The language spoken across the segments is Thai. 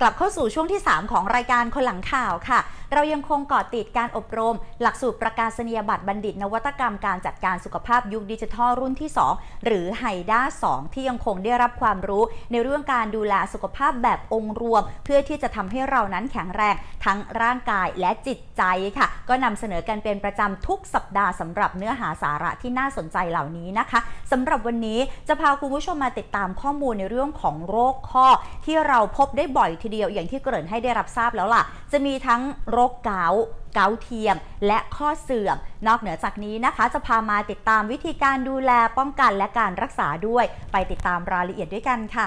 กลับเข้าสู่ช่วงที่ 3 ของรายการคนหลังข่าวค่ะ เรายังคงเกาะติดการอบรม หลักสูตรประกาศนียบัตรบัณฑิต นวัตกรรมการจัดการสุขภาพยุคดิจิทัลรุ่นที่ 2 หรือไฮด้า2ที่ยังคงได้รับความรู้ในเรื่องการดูแลสุขภาพแบบองค์รวม เพื่อที่จะทำให้เรานั้นแข็งแรงทั้งร่างกายและจิตใจค่ะ ก็นำเสนอกันเป็นประจำทุกสัปดาห์สำหรับเนื้อหาสาระที่น่าสนใจเหล่านี้นะคะสำหรับวันนี้จะพาคุณผู้ชมมาติดตามข้อมูลในเรื่องของโรคข้อ ที่เราพบได้บ่อยทีเดียวอย่างที่เกริ่นให้ได้รับทราบแล้วล่ะ จะมีทั้งโรคเกาต์เกาต์เทียม และข้อเสื่อม นอกเหนือจากนี้นะคะ จะพามาติดตามวิธีการดูแลป้องกันและการรักษาด้วย ไปติดตามรายละเอียดด้วยกันค่ะ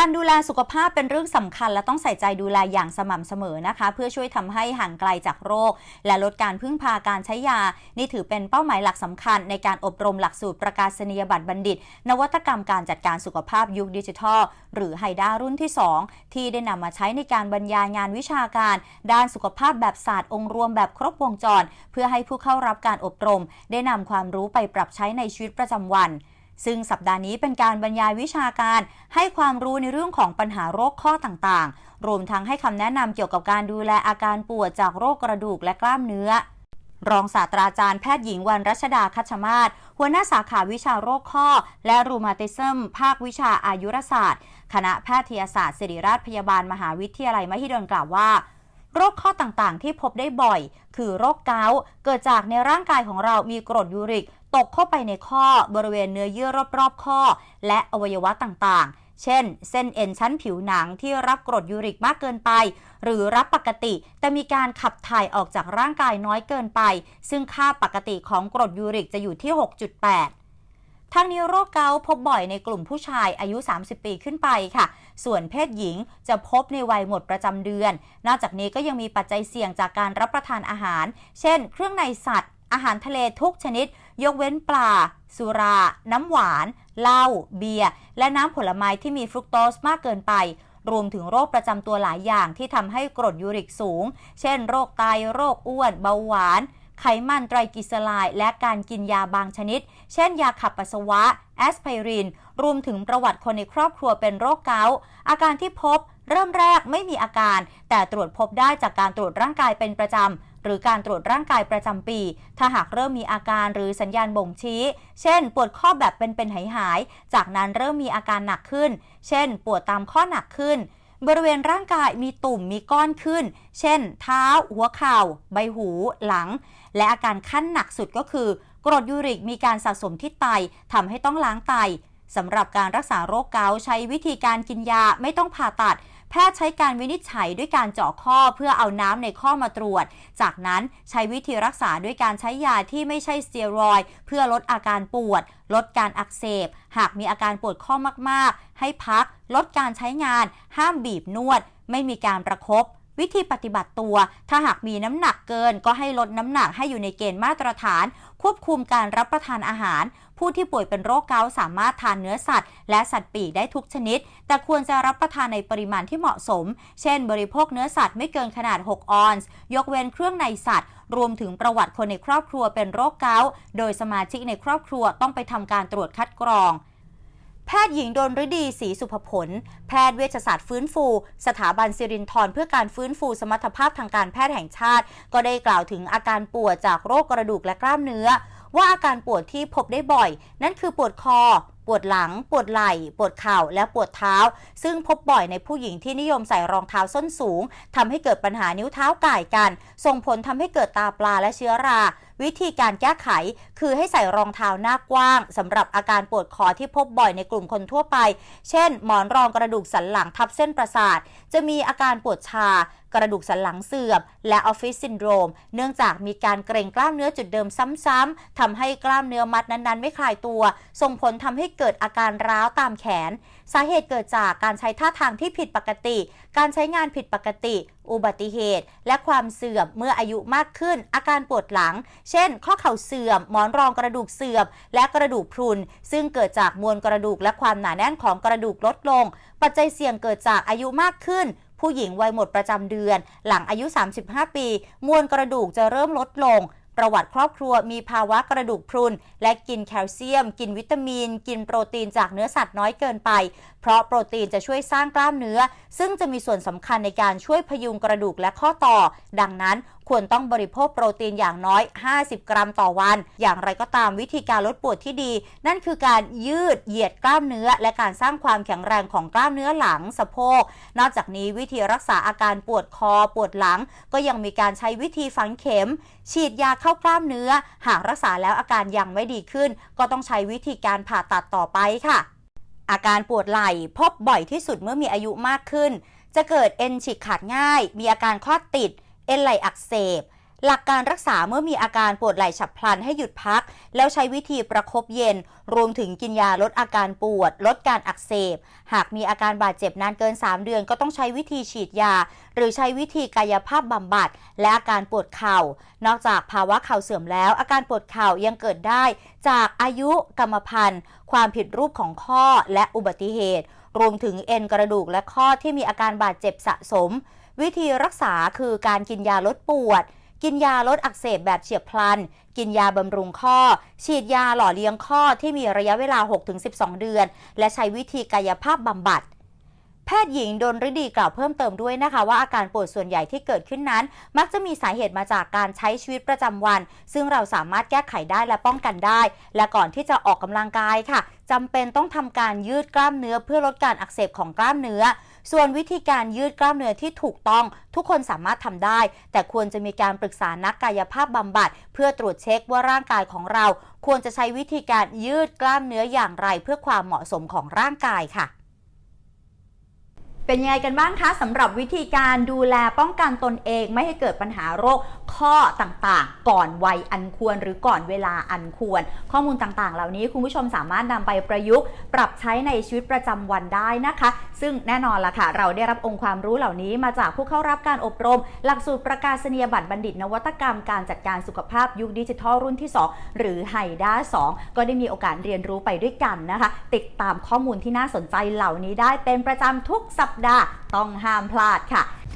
การดูแลสุขภาพเป็นเรื่องสำคัญ และต้องใส่ใจดูแลอย่างสม่ำเสมอนะคะ เพื่อช่วยทำให้ห่างไกลจากโรค และลดการพึ่งพาการใช้ยา นี่ถือเป็นเป้าหมายหลักสำคัญ ในการอบรมหลักสูตรประกาศนียบัตรบัณฑิต นวัตกรรมการจัดการสุขภาพยุคดิจิทัล หรือไฮด้ารุ่นที่ 2 ที่ได้นำมาใช้ในการบรรยายงานวิชาการ ด้านสุขภาพแบบศาสตร์องค์รวมแบบครบวงจร เพื่อให้ผู้เข้ารับการอบรม ได้นำความรู้ไปปรับใช้ในชีวิตประจำวัน ซึ่งสัปดาห์นี้เป็นการบรรยายวิชาการให้ความรู้ในเรื่องของปัญหาโรคข้อต่างๆ รวมทั้งให้คำแนะนำเกี่ยวกับการดูแลอาการปวดจากโรคกระดูกและกล้ามเนื้อ รองศาสตราจารย์แพทย์หญิงวันรัชดาคัชมาศหัวหน้าสาขาวิชาโรคข้อ และรูมาติซึมภาควิชาอายุรศาสตร์ คณะแพทยศาสตร์ ศิริราชพยาบาลมหาวิทยาลัยมหิดลกล่าวว่าโรคข้อต่างๆ ที่พบได้บ่อย คือโรคเกาต์เกิดจากในร่างกายของเรามีกรดยูริก ตกเข้าไปในข้อบริเวณเนื้อเยื่อรอบๆ ข้อ และอวัยวะต่างๆ เช่น เส้นเอ็นชั้นผิวหนังที่รับกรดยูริกมากเกินไป หรือรับปกติ แต่มีการขับถ่ายออกจากร่างกายน้อยเกินไป ซึ่งค่าปกติของกรดยูริกจะอยู่ที่ 6.8ทั้งนี้โรคเกาต์พบบ่อยในกลุ่มผู้ชายอายุ 30 ปีขึ้นไปค่ะ ส่วนเพศหญิงจะพบในวัยหมดประจำเดือน นอกจากนี้ก็ยังมีปัจจัยเสี่ยงจากการรับประทานอาหาร เช่น เครื่องในสัตว์ อาหารทะเลทุกชนิด ยกเว้นปลา สุรา น้ำหวาน เหล้า เบียร์ และน้ำผลไม้ที่มีฟรุกโตสมากเกินไป รวมถึงโรคประจำตัวหลายอย่างที่ทำให้กรดยูริกสูง เช่น โรคไต โรคอ้วน เบาหวาน ไขมันไตรกลีเซอไรด์และการกินยาบางชนิด เช่น ยาขับปัสสาวะ แอสไพริน รวมถึงประวัติคนในครอบครัวเป็นโรคเกาต์ อาการที่พบเริ่มแรกไม่มีอาการ แต่ตรวจพบได้จากการตรวจร่างกายเป็นประจำ หรือการตรวจร่างกายประจำปี ถ้าหากเริ่มมีอาการหรือสัญญาณบ่งชี้ เช่น ปวดข้อแบบเป็นๆหายหายๆจากนั้นเริ่มมีอาการหนักขึ้น เช่น ปวดตามข้อหนักขึ้น บริเวณร่างกายมีตุ่มมีก้อนขึ้น เช่น เท้า หัวเข่า ใบหู หลัง และอาการขั้นหนักสุดก็คือกรดยูริกมีการสะสมที่ไตทำให้ต้องล้างไตสำหรับการรักษาโรคเกาต์ใช้วิธีการกินยาไม่ต้องผ่าตัด แพทย์ใช้การวินิจฉัยด้วยการเจาะข้อเพื่อเอาน้ำในข้อมาตรวจ จากนั้นใช้วิธีรักษาด้วยการใช้ยาที่ไม่ใช่สเตียรอยเพื่อลดอาการปวด ลดการอักเสบ หากมีอาการปวดข้อมากๆ ให้พัก ลดการใช้งาน ห้ามบีบนวด ไม่มีการประครบ วิธีปฏิบัติตัว ถ้าหากมีน้ำหนักเกิน ก็ให้ลดน้ำหนักให้อยู่ในเกณฑ์มาตรฐาน ควบคุมการรับประทานอาหาร ผู้ที่ป่วยเป็นโรคเกาต์สามารถทานเนื้อสัตว์ และสัตว์ปีกได้ทุกชนิด แต่ควรจะรับประทานในปริมาณที่เหมาะสม เช่น บริโภคเนื้อสัตว์ไม่เกินขนาด 6 ออนซ์ ยกเว้นเครื่องในสัตว์ รวมถึงประวัติคนในครอบครัวเป็นโรคเกาต์ โดยสมาชิกในครอบครัวต้องไปทำการตรวจคัดกรอง แพทย์หญิงดนฤดีศรีสุภผล แพทย์เวชศาสตร์ฟื้นฟู สถาบันสิรินทรเพื่อการฟื้นฟูสมรรถภาพทางการแพทย์แห่งชาติ ก็ได้กล่าวถึงอาการปวดจากโรคกระดูกและกล้ามเนื้อ ว่าอาการปวดที่พบได้บ่อย นั่นคือปวดคอ ปวดหลัง ปวดไหล่ ปวดเข่า และปวดเท้า ซึ่งพบบ่อยในผู้หญิงที่นิยมใส่รองเท้าส้นสูงทำให้เกิดปัญหานิ้วเท้าก่ายกัน ส่งผลทำให้เกิดตาปลาและเชื้อรา วิธีการแก้ไข คือให้ใส่รองเท้าหน้ากว้างสำหรับอาการปวดคอที่พบบ่อยในกลุ่มคนทั่วไป เช่น หมอนรองกระดูกสันหลังทับเส้นประสาท จะมีอาการปวดชา กระดูกสันหลังเสื่อม และออฟฟิศซินโดรม เนื่องจากมีการเกร็งกล้ามเนื้อจุดเดิมซ้ำๆทำให้กล้ามเนื้อมัดนั้นๆ ไม่คลายตัว ส่งผลทำให้เกิดอาการร้าวตามแขน สาเหตุเกิดจากการใช้ท่าทางที่ผิดปกติ การใช้งานผิดปกติ อุบัติเหตุ และความเสื่อมเมื่ออายุมากขึ้น อาการปวดหลัง เช่น ข้อเข่าเสื่อม หมอนรองกระดูกเสื่อม และกระดูกพรุน ซึ่งเกิดจากมวลกระดูกและความหนาแน่นของกระดูกลดลง ปัจจัยเสี่ยงเกิดจากอายุมากขึ้นผู้หญิงวัยหมดประจำเดือน หลังอายุ 35 ปี มวลกระดูกจะเริ่มลดลง ประวัติครอบครัวมีภาวะกระดูกพรุน และกินแคลเซียม กินวิตามิน กินโปรตีนจากเนื้อสัตว์น้อยเกินไป เพราะโปรตีนจะช่วยสร้างกล้ามเนื้อ ซึ่งจะมีส่วนสำคัญในการช่วยพยุงกระดูกและข้อต่อ ดังนั้น ควรต้องบริโภคโปรตีนอย่างน้อย 50 กรัมต่อวัน อย่างไรก็ตามวิธีการลดปวดที่ดี นั่นคือการยืดเหยียดกล้ามเนื้อ และการสร้างความแข็งแรงของกล้ามเนื้อหลังสะโพก นอกจากนี้วิธีรักษาอาการปวดคอปวดหลัง ก็ยังมีการใช้วิธีฝังเข็ม ฉีดยาเข้ากล้ามเนื้อ หากรักษาแล้วอาการยังไม่ดีขึ้น ก็ต้องใช้วิธีการผ่าตัดต่อไปค่ะ อาการปวดไหล่พบบ่อยที่สุดเมื่อมีอายุมากขึ้น จะเกิดเอ็นฉีกขาดง่าย มีอาการข้อติด เอ็นไหล่อักเสบ หลักการรักษาเมื่อมีอาการปวดไหล่ฉับพลันให้หยุดพัก แล้วใช้วิธีประคบเย็น รวมถึงกินยาลดอาการปวด ลดการอักเสบ หากมีอาการบาดเจ็บนานเกิน 3 เดือนก็ต้องใช้วิธีฉีดยา หรือใช้วิธีกายภาพบำบัด และอาการปวดเข่า นอกจากภาวะเข่าเสื่อมแล้ว อาการปวดเข่ายังเกิดได้ จากอายุกรรมพันธุ์ ความผิดรูปของข้อและอุบัติเหตุ รวมถึงเอ็นกระดูกและข้อที่มีอาการบาดเจ็บสะสม วิธีรักษาคือการกินยาลดปวด กินยาลดอักเสบแบบเฉียบพลัน กินยาบำรุงข้อ ฉีดยาหล่อเลี้ยงข้อที่มีระยะเวลา 6-12 เดือน และใช้วิธีกายภาพบำบัดแพทย์หญิงดนฤดีกล่าวเพิ่มเติมด้วยนะคะว่าอาการปวดส่วนใหญ่ที่เกิดขึ้นนั้น มักจะมีสาเหตุมาจากการใช้ชีวิตประจำวัน ซึ่งเราสามารถแก้ไขได้และป้องกันได้ และก่อนที่จะออกกำลังกายค่ะจำเป็นต้องทำการยืดกล้ามเนื้อเพื่อลดการอักเสบของกล้ามเนื้อ ส่วนวิธีการยืดกล้ามเนื้อที่ถูกต้องทุกคนสามารถทำได้ แต่ควรจะมีการปรึกษานักกายภาพบำบัด เพื่อตรวจเช็คว่าร่างกายของเรา ควรจะใช้วิธีการยืดกล้ามเนื้ออย่างไร เพื่อความเหมาะสมของร่างกายค่ะเป็นยังไงกันบ้างคะสำหรับวิธีการดูแลป้องกันตนเอง ไม่ให้เกิดปัญหาโรค ข้อต่างๆ ก่อนวัยอันควรหรือก่อนเวลาอันควร ข้อมูลต่างๆ เหล่านี้คุณผู้ชมสามารถนำไปประยุกต์ปรับใช้ในชีวิตประจำวันได้นะคะ ซึ่งแน่นอนละค่ะ เราได้รับองค์ความรู้เหล่านี้มาจากผู้เข้ารับการอบรม หลักสูตรประกาศนียบัตรบัณฑิต นวัตกรรมการจัดการสุขภาพยุคดิจิทัลรุ่นที่ 2 หรือไฮด้า2ก็ได้มีโอกาสเรียนรู้ไปด้วยกันนะคะ ติดตามข้อมูลที่น่าสนใจเหล่านี้ได้เป็นประจำทุกสัปดาห์ต้องห้ามพลาดค่ะ